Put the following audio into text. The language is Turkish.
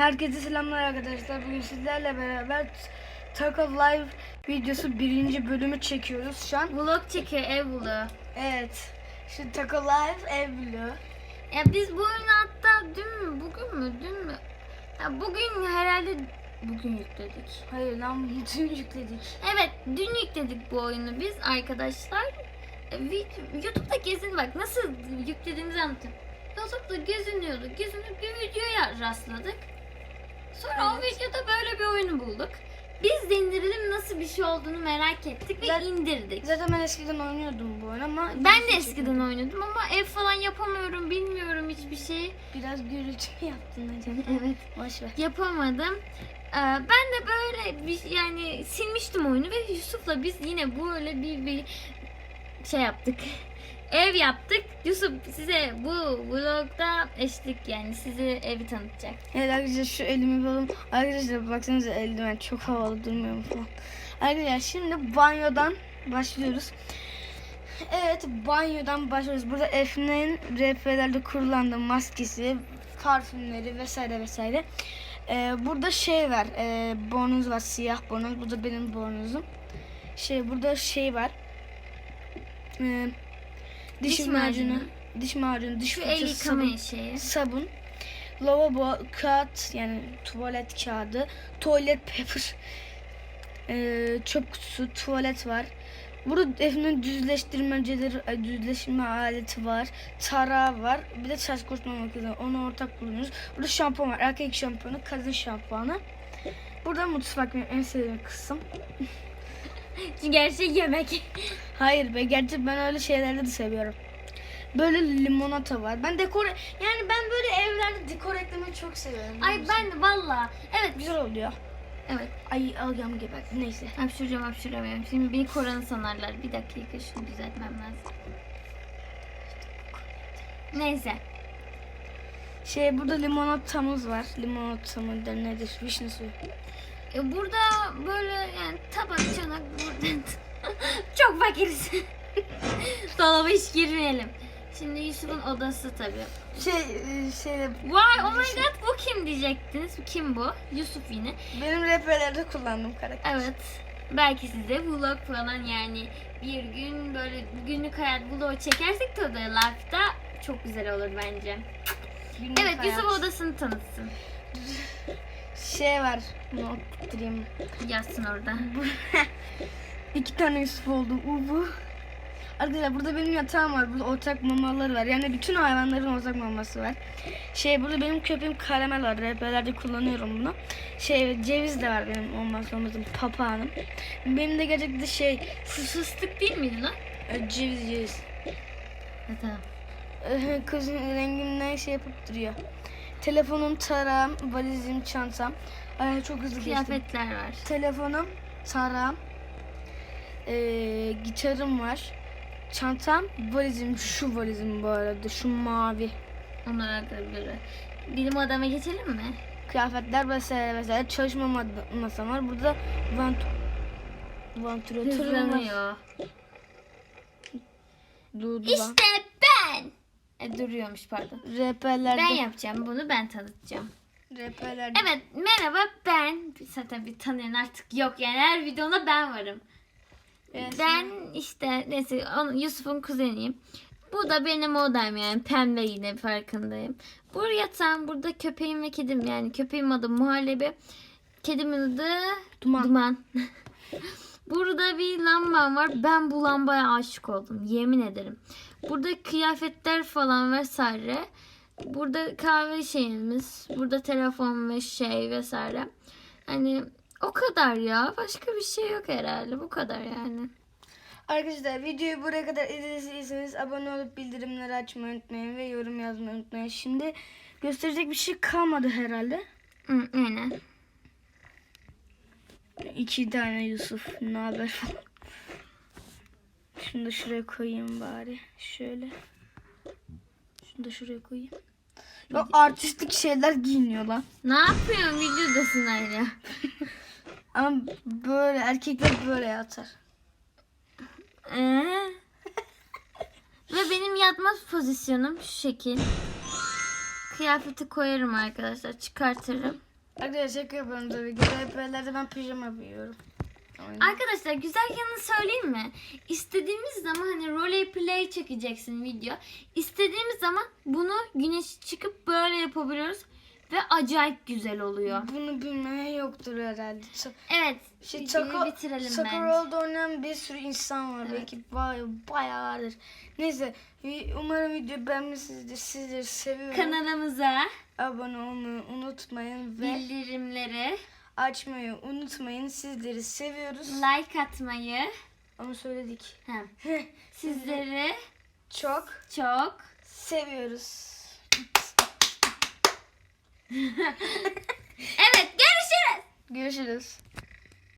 Herkese selamlar arkadaşlar. Bugün sizlerle beraber Taco Live videosu birinci bölümü çekiyoruz şu an. Vlog çekiyor ev vlogu. Evet. Şu Taco Live ev vlogu. Ya biz bu oyunu hatta dün mü bugün mü dün mü? Ya bugün herhalde bugün yükledik. Hayır lan dün yükledik. Evet dün yükledik bu oyunu biz arkadaşlar. E, YouTube'da gezin bak nasıl yüklediğimizi anlatayım. YouTube'da geziniyorduk. Gezinip bir videoya rastladık. Sonra Evet. videoda böyle bir oyunu bulduk. Biz de indirelim nasıl bir şey olduğunu merak ettik ve Zaten- indirdik. Zaten ben eskiden oynuyordum bu oyunu ama Ben de eskiden oynadım ama ev falan yapamıyorum, bilmiyorum hiçbir şey. biraz gürültü yaptın acaba? Evet. Boş ver. Yapamadım. Ee, ben de böyle bir yani silmiştim oyunu ve Yusuf'la biz yine böyle bir, bir şey yaptık. Ev yaptık. Yusuf size bu vlogda eşlik yani size evi tanıtacak. Evet arkadaşlar şu elimi bulalım. Arkadaşlar baksanıza eldiven çok havalı durmuyor mu falan. Arkadaşlar şimdi banyodan başlıyoruz. Evet banyodan başlıyoruz. Burada Efne'nin RP'lerde kullandığı maskesi, parfümleri vesaire vesaire. Ee, burada şey var. E, bornoz var. Siyah bornoz. Bu da benim bornozum. Şey burada şey var. Ee, diş, Diş macunu. macunu. Diş macunu, diş Şu el fırçası, sabun şeyi. sabun, lavabo, kağıt yani tuvalet kağıdı, tuvalet paper, eee, çöp kutusu, tuvalet var. Burada Defne'nin düzleştirmeceleri, ay, düzleştirme aleti var. Tarağı var. Bir de saç kurutma makinesi. Onu ortak kullanıyoruz. Burada şampuan var. Erkek şampuanı, kadın şampuanı. Burada mutfak benim en sevdiğim kısım. Çünkü her şey yemek. Hayır be gerçi ben öyle şeyleri de seviyorum. Böyle limonata var. Ben dekor yani ben böyle evlerde dekor eklemeyi çok seviyorum. Ay ben de valla. Evet. güzel oluyor. Evet. Ay algam geber. Neyse. Hapşuracağım hapşuramıyorum. Şimdi beni koranı sanarlar. Bir dakika şunu düzeltmem lazım. Neyse. Şey burada limonatamız var. Limonata mıdır nedir? Vişne suyu. E, burada böyle yani tabak çanak burada. Çok fakiriz. Dolaba hiç girmeyelim. Şimdi Yusuf'un odası tabii. Şey e, şeyde Vay oh my god bu kim diyecektiniz. Kim bu? Yusuf yine. benim RP'lerde kullandığım karakter. Evet. Belki size vlog falan yani bir gün böyle günlük hayat vlog çekersek de o da life'da çok güzel olur bence. Günlük Evet hayat. Yusuf odasını tanıtsın. Şey var. Not ettireyim. Yazsın orada. İki tane Yusuf oldu. Ubu. Arkadaşlar burada benim yatağım var. Burada ortak mamaları var. Yani bütün hayvanların ortak maması var. Şey burada benim köpeğim karamel var. RP'lerde kullanıyorum bunu. Şey ceviz de var benim olmazsa olmazım papağanım. Benim de gerçekten şey fıstık değil miydi lan? e, ceviz ceviz. Ha, tamam. E, Kızın renginden şey yapıp duruyor. Telefonum, tarağım, valizim, çantam. Ay, çok hızlı geçtim. Kıyafetler var. Telefonum, tarağım, e, gitarım var. Çantam, valizim, şu valizim bu arada, şu mavi. Onlar da böyle. Bilim adama geçelim mi? Kıyafetler vesaire vesaire. Çalışma masam var. Burada vant vantilatörüm var. Hızlanıyor. Durdu. İşte. E, duruyormuş pardon. RP'lerde. Ben yapacağım bunu ben tanıtacağım. RP'lerde. Evet merhaba ben. Zaten bir tanıyan artık yok yani her videoda ben varım. Evet. Ben işte neyse onun- Yusuf'un kuzeniyim. Bu da benim odam yani pembe yine farkındayım. Bu yatağım burada köpeğim ve kedim yani köpeğim adı Muhallebi. Kedimin adı Duman. Duman. Burada bir lambam var. Ben bu lambaya aşık oldum. Yemin ederim. Burada kıyafetler falan vesaire. Burada kahve şeyimiz. Burada telefon ve şey vesaire. Hani o kadar ya. Başka bir şey yok herhalde. Bu kadar yani. Arkadaşlar videoyu buraya kadar izlediyseniz abone olup bildirimleri açmayı unutmayın ve yorum yazmayı unutmayın. Şimdi gösterecek bir şey kalmadı herhalde. Hı, aynen. İki tane Yusuf. Ne haber falan. Şunu da şuraya koyayım bari. Şöyle. Şunu da şuraya koyayım. Ya artistik şeyler giyiniyor lan. Ne yapıyorsun videodasın hala? Ama böyle erkekler böyle yatar. Ee? Ve benim yatma pozisyonum şu şekil. Kıyafeti koyarım arkadaşlar. Çıkartırım. Arkadaşlar şaka yapıyorum tabii ki. RP'lerde ben pijama giyiyorum. Aynen. Arkadaşlar güzel yanını söyleyeyim mi? İstediğimiz zaman hani role play çekeceksin video. İstediğimiz zaman bunu güneş çıkıp böyle yapabiliyoruz. Ve acayip güzel oluyor. Bunu bilmeyen yoktur herhalde. Çok, Evet. şey, Çako, bitirelim bence. Roll'da oynayan bir sürü insan var. Belki bayağı, bayağı vardır. Neyse vi- umarım video beğenmişsinizdir. Sizleri seviyorum. Kanalımıza Abone olmayı unutmayın ve bildirimleri, açmayı unutmayın. Sizleri seviyoruz. like atmayı, Ama söyledik. hem sizleri Çok çok seviyoruz. Evet görüşürüz. Görüşürüz.